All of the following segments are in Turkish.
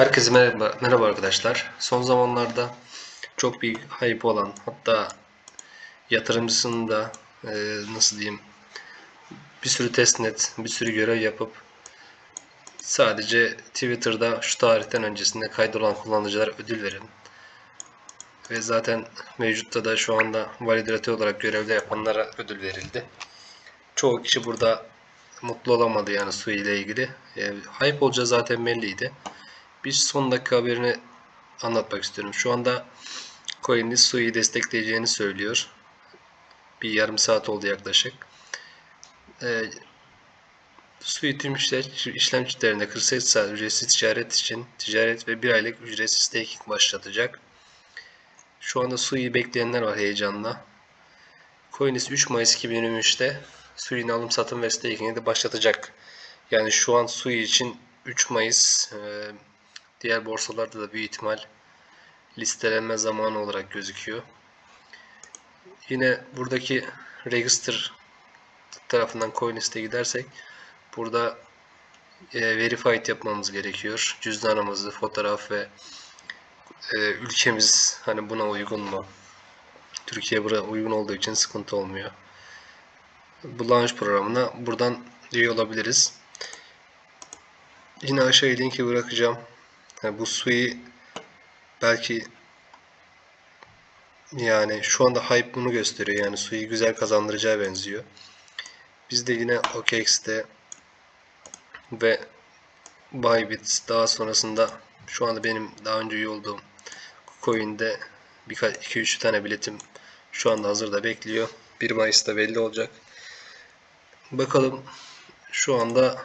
Herkese merhaba, merhaba arkadaşlar. Son zamanlarda çok büyük hype olan hatta yatırımcısının da e, nasıl diyeyim bir sürü testnet, bir sürü görev yapıp sadece Twitter'da şu tarihten öncesinde kaydolan kullanıcılara ödül verin. Ve zaten mevcutta da şu anda validatör olarak görevde yapanlara ödül verildi. Çoğu kişi burada mutlu olamadı yani su ile ilgili. E, hype olacağı zaten belliydi. Bir son dakika haberini anlatmak istiyorum. Şu anda Coinlist Sui'yi destekleyeceğini söylüyor. Bir yarım saat oldu yaklaşık. Ee, Sui tüm işler, işlem çiftlerinde 48 saat ücretsiz ticaret için ticaret ve bir aylık ücretsiz staking başlatacak. Şu anda Sui'yi bekleyenler var heyecanla. Coinlist 3 Mayıs 2023'te Sui'nin alım satım ve staking'i de başlatacak. Yani şu an Sui için 3 Mayıs e, Diğer borsalarda da büyük ihtimal listelenme zamanı olarak gözüküyor. Yine buradaki register tarafından CoinList'e gidersek burada e, verified yapmamız gerekiyor. Cüzdanımızı, fotoğraf ve e, ülkemiz hani buna uygun mu? Türkiye buna uygun olduğu için sıkıntı olmuyor. Bu launch programına buradan üye olabiliriz. Yine aşağıya linki bırakacağım. Yani bu suyu belki yani şu anda hype bunu gösteriyor. Yani suyu güzel kazandıracağı benziyor. Biz de yine OKX'te ve Bybit daha sonrasında şu anda benim daha önce üye olduğum coin'de birkaç 2-3 tane biletim şu anda hazırda bekliyor. 1 Mayıs'ta belli olacak. Bakalım şu anda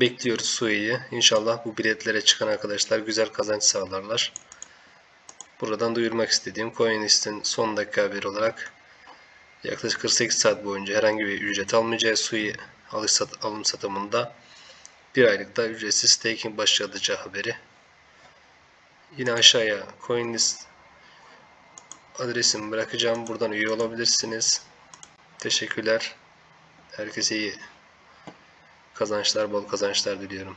Bekliyoruz Sui'yi. İnşallah bu biletlere çıkan arkadaşlar güzel kazanç sağlarlar. Buradan duyurmak istediğim CoinList'in son dakika haberi olarak yaklaşık 48 saat boyunca herhangi bir ücret almayacağı Sui alış sat alım satımında bir aylıkta ücretsiz staking başlayacağı haberi. Yine aşağıya CoinList adresimi bırakacağım. Buradan üye olabilirsiniz. Teşekkürler. Herkese iyi kazançlar, bol kazançlar diliyorum.